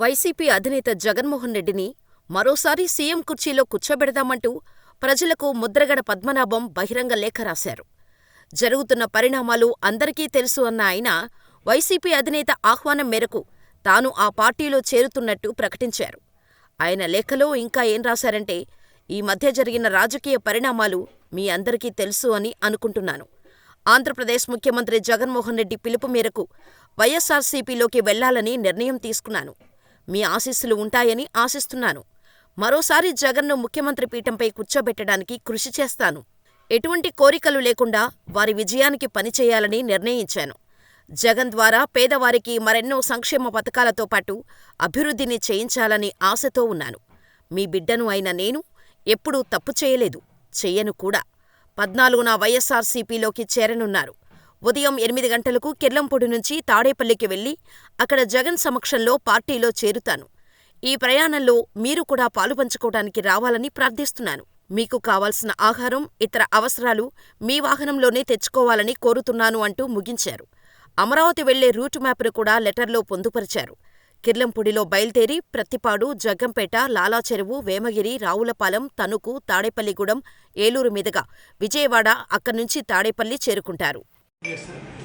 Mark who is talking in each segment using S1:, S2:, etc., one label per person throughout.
S1: YCP అధినేత జగన్మోహన్ రెడ్డిని మరోసారి సీఎం కుర్చీలో కూర్చోబెడదామంటూ ప్రజలకు ముద్రగడ పద్మనాభం బహిరంగ లేఖ రాశారు. జరుగుతున్న పరిణామాలు అందరికీ తెలుసు అన్న ఆయన వైసీపీ అధినేత ఆహ్వానం మేరకు తాను ఆ పార్టీలో చేరుతున్నట్టు ప్రకటించారు. ఆయన లేఖలో ఇంకా ఏం రాశారంటే ఈ మధ్య జరిగిన రాజకీయ పరిణామాలు మీ అందరికీ తెలుసు అని అనుకుంటున్నాను. ఆంధ్రప్రదేశ్ ముఖ్యమంత్రి జగన్మోహన్ రెడ్డి పిలుపు మేరకు వైఎస్సార్సీపీలోకి వెళ్ళాలని నిర్ణయం తీసుకున్నాను. మీ ఆశీస్సులు ఉంటాయని ఆశిస్తున్నాను. మరోసారి జగన్ను ముఖ్యమంత్రి పీఠంపై కూర్చోబెట్టడానికి కృషి చేస్తాను. ఎటువంటి కోరికలు లేకుండా వారి విజయానికి పనిచేయాలని నిర్ణయించాను. జగన్ ద్వారా పేదవారికి మరెన్నో సంక్షేమ పథకాలతో పాటు అభివృద్ధిని చేయించాలని ఆశతో ఉన్నాను. మీ బిడ్డను అయిన నేను ఎప్పుడూ తప్పు చేయలేదు. చెయ్యను కూడా. పద్నాలుగున వైఎస్సార్సీపీలోకి చేరనున్నారు. ఉదయం ఎనిమిది గంటలకు కిర్లంపూడి నుంచి తాడేపల్లికి వెళ్ళి అక్కడ జగన్ సమక్షంలో పార్టీలో చేరుతాను. ఈ ప్రయాణంలో మీరు కూడా పాలుపంచుకోవడానికి రావాలని ప్రార్థిస్తున్నాను. మీకు కావాల్సిన ఆహారం, ఇతర అవసరాలు మీ వాహనంలోనే తెచ్చుకోవాలని కోరుతున్నాను అంటూ ముగించారు. అమరావతి వెళ్ళే రూటు మ్యాప్ను కూడా లెటర్లో పొందుపరిచారు. కిర్లంపూడిలో బయల్దేరి ప్రత్తిపాడు, జగ్గంపేట, లాలాచెరువు, వేమగిరి, రావులపాలెం, తణుకు, తాడేపల్లిగూడెం, ఏలూరు మీదుగా విజయవాడ, అక్కడ్నుంచి తాడేపల్లి చేరుకుంటారు.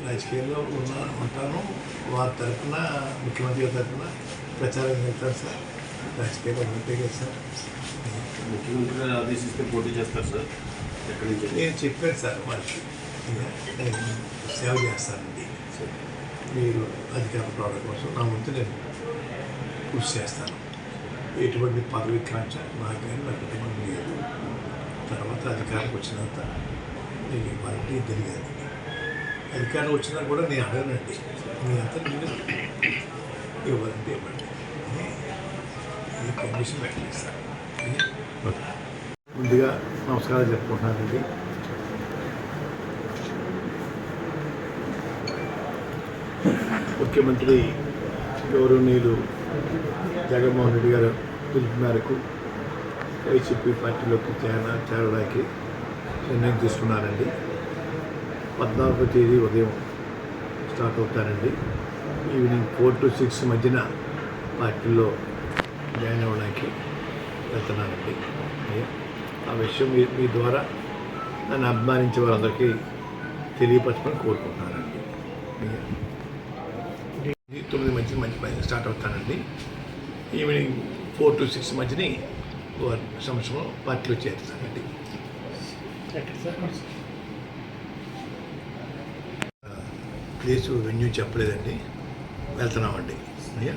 S2: రాజకీయాల్లో ఉన్న ఉంటాను. వారి తరఫున ముఖ్యమంత్రి తరఫున ప్రచారం వెళ్తాను సార్. రాజకీయాల్లో ఉంటే కదా సార్
S3: ముఖ్యమంత్రి గారు ఆదేశిస్తే పోటీ చేస్తారు సార్. ఎక్కడి నుంచి?
S2: నేను చెప్పాను సార్ నేను సేవ చేస్తానండి. మీరు అధికార ప్రాణ కోసం నా వంతు నేను కృషి చేస్తాను. ఎటువంటి పదవి కాంక్ష నాకు కానీ నా కుటుంబం లేదు. తర్వాత అధికారం వచ్చినంత నేను ఇవ్వాలంటే తెలియదు అధికారం వచ్చినా కూడా నేను అడగనండి. మీ అంతా నేను ఇవ్వాలంటే ఇవ్వండి. ఈ కండిషన్ పెట్టలేదు సార్. ముందుగా నమస్కారం చెప్పుకుంటున్నానండి. ముఖ్యమంత్రి గౌరవనీయులు జగన్మోహన్ రెడ్డి గారు పిలుపు మేరకు వైసీపీ పార్టీలోకి చేర చేరడానికి నిర్ణయం తీసుకున్నానండి పద్నాలుగో తేదీ ఉదయం స్టార్ట్ అవుతానండి ఈవినింగ్ ఫోర్ టు సిక్స్ మధ్యన పార్టీలో జాయిన్ అవ్వడానికి వెళ్తున్నానండి ఆ విషయం మీ మీ ద్వారా నన్ను అభిమానించే వారందరికీ తెలియపరచమని కోరుకుంటున్నానండి. తొమ్మిది మధ్య మంచి పని స్టార్ట్ అవుతానండి. ఈవినింగ్ ఫోర్ టు సిక్స్ మధ్యని వారి సంవత్సరం పార్టీలో చేరుతానండి. ప్లేస్ వెన్యూ చెప్పలేదండి. వెళ్తున్నామండి. అయ్యా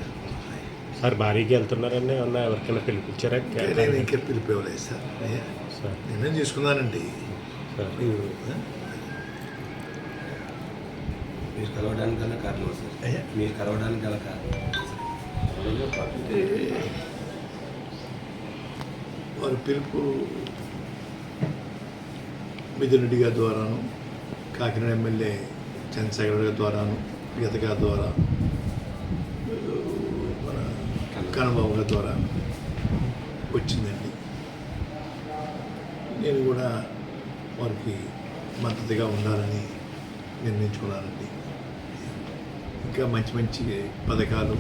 S4: సార్ భారీగా వెళ్తున్నారని అన్న ఎవరికైనా పిలిపించారా?
S2: నేను ఇంకా పిలిపివ్వలేదు సార్. అయ్యా
S4: సార్.
S2: నిర్ణయం తీసుకున్నానండి
S4: సార్.
S2: మీరు
S5: కలవడానికి గల కారణం సార్?
S2: అయ్యా?
S5: మీరు కలవడానికి గల కారణం?
S2: అంటే వారి పిలుపు మిథున్ రెడ్డి గారి ద్వారాను కాకినాడ ఎమ్మెల్యే చంద్రశేఖర్ సెక్రటరీ ద్వారాను గీత గారి ద్వారా మన కన్నబాబు గారి ద్వారా వచ్చిందండి. నేను కూడా వారికి మద్దతుగా ఉండాలని నిర్ణయించుకున్నానండి ఇంకా మంచి మంచి పథకాలు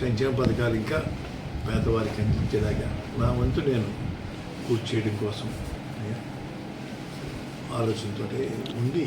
S2: సంక్షేమ పథకాలు ఇంకా పేదవారికి అందించేలాగా నా వంతు నేను పూర్తి చేయడం కోసం ఆలోచనతో ఉండి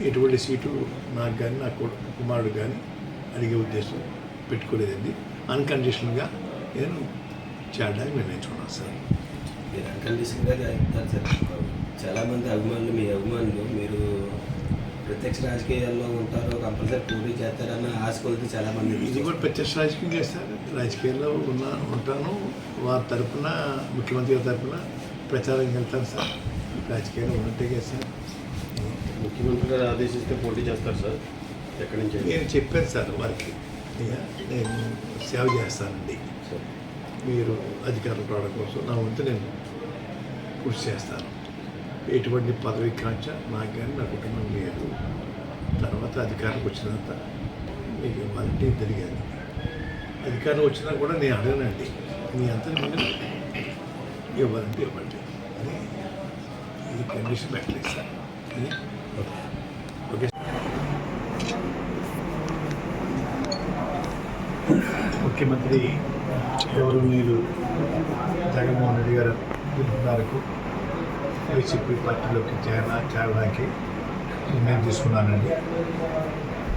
S2: ఎటువంటి సీటు నాకు కానీ నా కుమారుడు కానీ అడిగే ఉద్దేశం పెట్టుకోలేదండి. అన్కండిషనల్గా నేను చేరడానికి నిర్ణయించుకున్నాను సార్.
S5: మీరు అన్కండిషన్గా చెప్తారు సార్. చాలామంది అభిమానులు మీ అభిమానులు మీరు ప్రత్యక్ష రాజకీయాల్లో ఉంటారు కంపల్సరీ పోటీ చేస్తారన్న ఆశ కొలితే చాలామంది
S2: ఇది కూడా ప్రత్యక్ష రాజకీయం చేస్తారు రాజకీయాల్లో ఉన్న ఉంటాను. వారి తరపున ముఖ్యమంత్రి గారి తరపున ప్రచారం వెళ్తాను సార్. రాజకీయాల్లో ఉన్నట్టే కదా సార్
S3: ముఖ్యమంత్రి గారు ఆదేశిస్తే పోటీ చేస్తారు సార్. ఎక్కడి నుంచి
S2: నేను చెప్పాను సార్ వారికి. నేను సేవ చేస్తానండి. మీరు అధికారుల రావడం కోసం నా వంతు నేను కృషి చేస్తాను. ఎటువంటి పదవి కాంక్ష నాకు కానీ నా కుటుంబం లేదు. తర్వాత అధికారులకు వచ్చినంత మీకు ఇవ్వాలంటే కానీ అధికారం వచ్చినా కూడా నేను అడగనండి. మీ అంతా మీరు ఇవ్వాలంటే ఇవ్వండి. అని ఇది కండిషన్ పెట్టలేదు సార్. ఓకే ముఖ్యమంత్రి గౌరవనీయులు జగన్మోహన్ రెడ్డి గారు పిలుపు మేరకు వైసీపీ పార్టీలోకి చేర చేరడానికి నిర్ణయం తీసుకున్నానండి.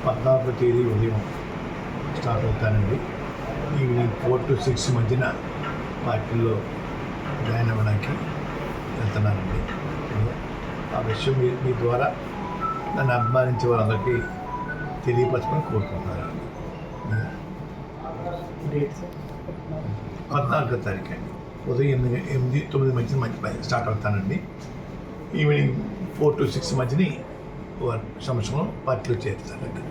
S2: పద్నాలుగో తేదీ ఉదయం స్టార్ట్ అవుతానండి. ఈవినింగ్ ఫోర్ టు సిక్స్ మధ్యన పార్టీలో జాయిన్ అవ్వడానికి వెళ్తున్నానండి. ఆ విషయం మీ మీ ద్వారా నన్ను అభిమానించే వారందరికీ తెలియపరచమని కోరుకుంటున్నానండి పద్నాలుగో తారీఖు అండి. ఉదయం ఎనిమిది ఎనిమిది తొమ్మిది మధ్య మధ్య స్టార్ట్ అవుతానండి. ఈవినింగ్ ఫోర్ టు సిక్స్ మధ్యని వారి సంవత్సరం పార్టీలో చేరుతానండి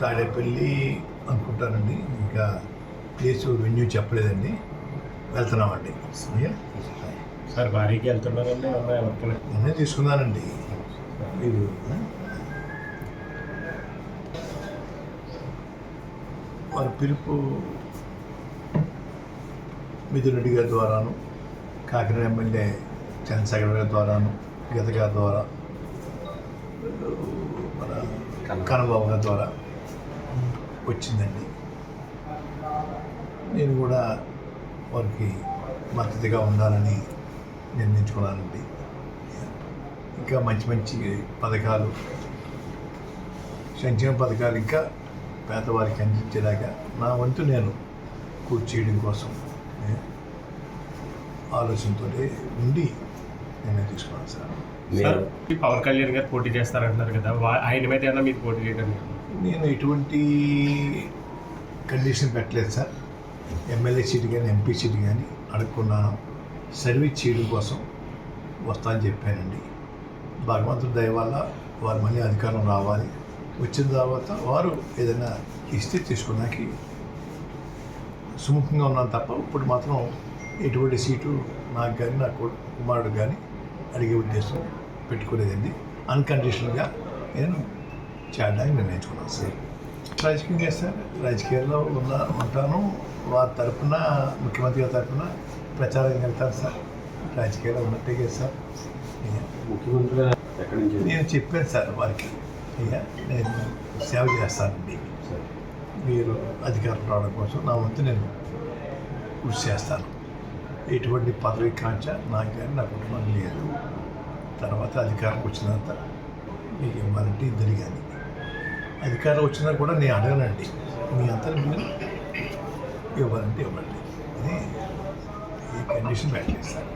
S2: తాడేపల్లి అనుకుంటానండి. ఇంకా ప్లేస్ వెన్యూ చెప్పలేదండి. వెళ్తున్నామండి.
S4: సార్ భారీకి వెళ్తున్నారండి ఏమన్నా ఎవరికైనా?
S2: నేనే తీసుకున్నానండి. మీరు ఆ? వారి పిలుపు మిథున్ రెడ్డి గారి ద్వారాను కాకినాడ ఎమ్మెల్యే చంద్రశేఖర్ గారి ద్వారాను గీత గారి ద్వారా మన కన్నబాబు గారి ద్వారా వచ్చిందండి. నేను కూడా వారికి మద్దతుగా ఉండాలని నిర్ణయించుకున్నానండి ఇంకా మంచి మంచి పథకాలు సంక్షేమ పథకాలు ఇంకా పేదవారికి అందించేలాగా నా వంతు నేను కృషి చేయడం కోసం ఆలోచనతో ఉండి నేను తీసుకున్నాను సార్.
S4: పవన్ కళ్యాణ్ గారు పోటీ చేస్తారంటున్నారు కదా ఆయన మీద ఏమన్నా మీరు పోటీ చేయడానికి
S2: నేను ఎటువంటి కండిషన్ పెట్టలేదు సార్. ఎమ్మెల్యే సీట్ కానీ ఎంపీ సీట్ కానీ అడుక్కున్నాను సర్వీస్ చేయడం కోసం వస్తా అని చెప్పానండి. భగవంతుడి దయ వల్ల వారు మళ్ళీ అధికారం రావాలి. వచ్చిన తర్వాత వారు ఏదైనా ఇస్తే తీసుకోవడానికి సుముఖంగా ఉన్నాను తప్ప ఇప్పుడు మాత్రం ఎటువంటి సీటు నాకు కానీ నా కుమారుడు కానీ అడిగే ఉద్దేశం పెట్టుకోలేదండి. అన్కండిషనల్గా నేను చేయడానికి నిర్ణయించుకున్నాను సార్. రాజకీయం చేస్తాను రాజకీయాల్లో ఉన్న ఉంటాను. వారి తరపున ముఖ్యమంత్రి గారి తరపున ప్రచారం వెళ్తాను సార్. రాజకీయాల్లో ఉన్నట్టే కదా సార్.
S3: ముఖ్యమంత్రి ఎక్కడి నుంచి
S2: నేను చెప్పాను సార్ వారికి. అయ్యా నేను సేవ చేస్తానండి. మీరు అధికారం రావడం కోసం నా వంతు నేను కృషి చేస్తాను. ఎటువంటి పదవి కాంక్ష నాకు కానీ నా కుటుంబం లేదు. తర్వాత అధికారం వచ్చినంత మీకు ఇవ్వాలంటే ఇద్దరు కానీ అధికారం వచ్చినా కూడా నేను అడగనండి. మీ అంతా మీరు ఇవ్వాలంటే ఇవ్వండి. ఇది ఈ కండిషన్ పెట్టలేదు సార్